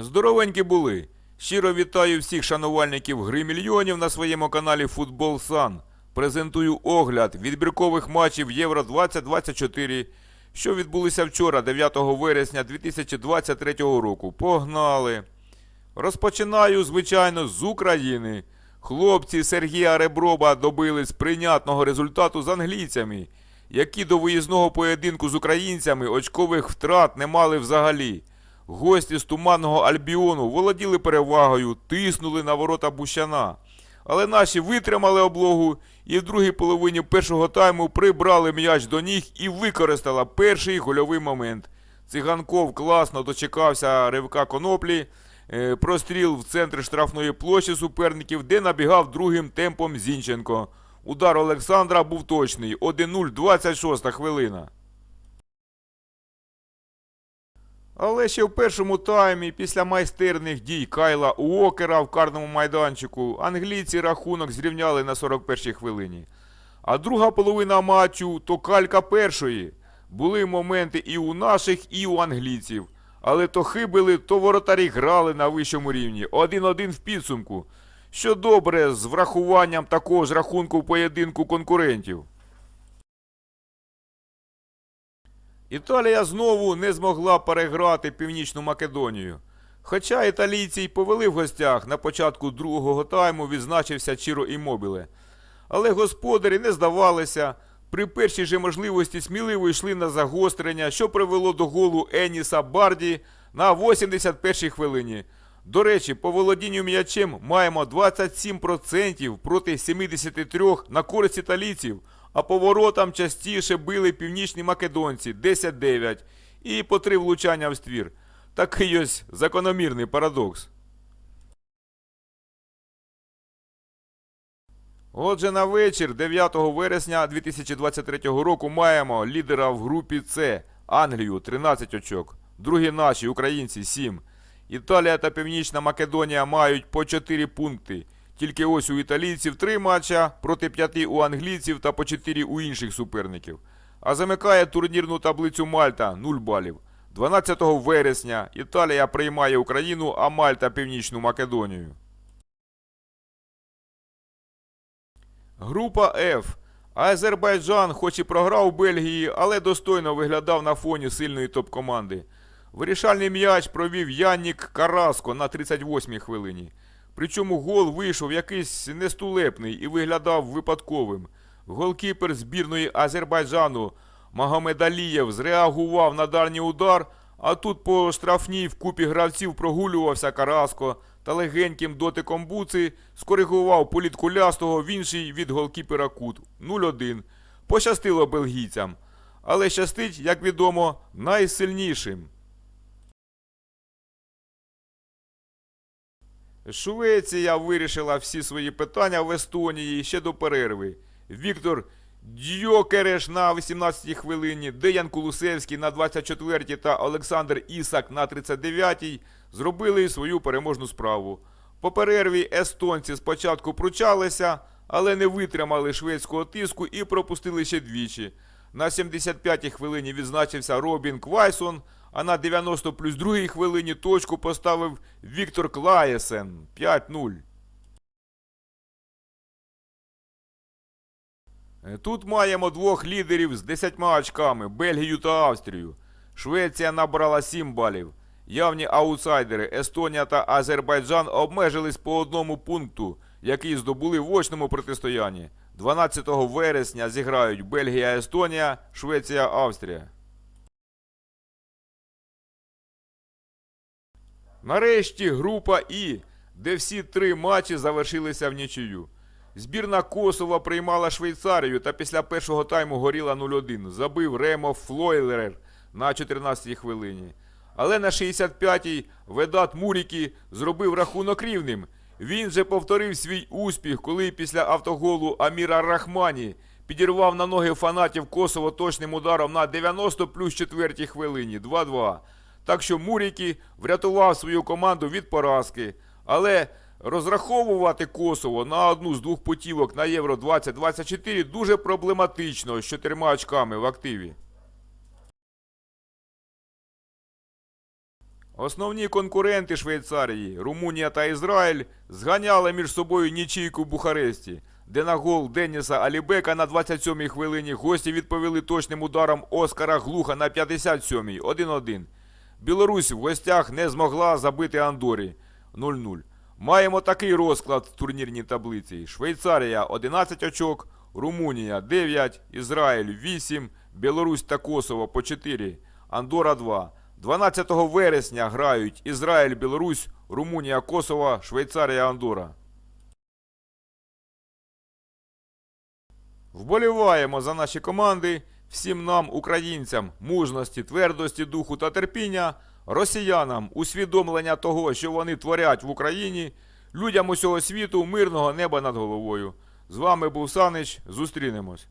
Здоровенькі були. Щиро вітаю всіх шанувальників гри мільйонів на своєму каналі Футбол Сан. Презентую огляд відбіркових матчів Євро 2024, що відбулися вчора, 9 вересня 2023 року. Погнали! Розпочинаю, звичайно, з України. Хлопці Сергія Реброба добились прийнятного результату з англійцями, які до виїзного поєдинку з українцями очкових втрат не мали взагалі. Гості з туманного Альбіону володіли перевагою, тиснули на ворота Бущана. Але наші витримали облогу і в другій половині першого тайму прибрали м'яч до ніг і використала перший гольовий момент. Циганков класно дочекався ривка коноплі, е, простріл в центр штрафної площі суперників, де набігав другим темпом Зінченко. Удар Олександра був точний. 1-0, 26 хвилина. Але ще в першому таймі, після майстерних дій Кайла Уокера в карному майданчику, англійці рахунок зрівняли на 41-й хвилині. А друга половина матчу то калька першої. Були моменти і у наших, і у англійців. Але то хибили, то воротарі грали на вищому рівні. 1-1 в підсумку. Що добре з врахуванням такого ж рахунку в поєдинку конкурентів. Італія знову не змогла переграти Північну Македонію. Хоча італійці й повели в гостях на початку другого тайму відзначився Чіро Імобіле. Але господарі не здавалися. При першій же можливості сміливо йшли на загострення, що привело до голу Еніса Барді на 81-й хвилині. До речі, по володінню м'ячем маємо 27% проти 73% на користь італійців, а по воротам частіше били північні македонці 10-9 і по три влучання в ствір. Такий ось закономірний парадокс. Отже, на вечір 9 вересня 2023 року маємо лідера в групі С Англію 13 очок, другі наші українці 7. Італія та Північна Македонія мають по 4 пункти. Тільки ось у італійців 3 матча проти 5 у англійців та по 4 у інших суперників. А замикає турнірну таблицю Мальта 0 балів. 12 вересня Італія приймає Україну, а Мальта Північну Македонію. Група F. Азербайджан хоч і програв Бельгії, але достойно виглядав на фоні сильної топ-команди. Вирішальний м'яч провів Яннік Караско на 38-й хвилині. Причому гол вийшов якийсь нестулепний і виглядав випадковим. Голкіпер збірної Азербайджану Магомед Алієв зреагував на дальній удар, а тут по штрафній в купі гравців прогулювався Караско та легеньким дотиком буци скоригував політ кулястого в інший від голкіпера кут 0-1. Пощастило бельгійцям. Але щастить, як відомо, найсильнішим. Швеція вирішила всі свої питання в Естонії ще до перерви. Віктор Дьокереш на 18-й хвилині, Деян Кулусевський на 24-й та Олександр Ісак на 39-й зробили свою переможну справу. По перерві естонці спочатку пручалися, але не витримали шведського тиску і пропустили ще двічі. На 75-й хвилині відзначився Робін Квайсон, а на 90 плюс 2 хвилині точку поставив Віктор Клаєсен 5-0. Е, Тут маємо двох лідерів з 10 очками Бельгію та Австрію. Швеція набрала 7 балів. Явні аутсайдери Естонія та Азербайджан обмежились по одному пункту, який здобули в очному протистоянні. 12 вересня зіграють Бельгія, Естонія, Швеція, Австрія. Нарешті група І, де всі три матчі завершилися в нічию. Збірна Косова приймала Швейцарію та після першого тайму горіла 0-1. Забив Ремо Флойлерер на 14-й хвилині. Але на 65-й Ведат Мурікі зробив рахунок рівним. Він же повторив свій успіх, коли після автоголу Аміра Рахмані підірвав на ноги фанатів Косово точним ударом на 90 плюс 4 хвилині 2-2. Так що Мурікі врятував свою команду від поразки. Але розраховувати Косово на одну з двох путівок на Євро 2024 дуже проблематично з чотирма очками в активі. Основні конкуренти Швейцарії, Румунія та Ізраїль, зганяли між собою нічийку в Бухаресті, де на гол Деніса Алібека на 27-й хвилині гості відповіли точним ударом Оскара Глуха на 57-й 1-1. Білорусь в гостях не змогла забити Андорі 0-0. Маємо такий розклад в турнірній таблиці: Швейцарія 11 очок, Румунія 9, Ізраїль 8, Білорусь та Косово по 4, Андора 2. 12 вересня грають Ізраїль, Білорусь, Румунія, Косово, Швейцарія, Андора. Вболіваємо за наші команди, всім нам, українцям, мужності, твердості духу та терпіння, росіянам усвідомлення того, що вони творять в Україні, людям усього світу мирного неба над головою. З вами був Санич. Зустрінемось.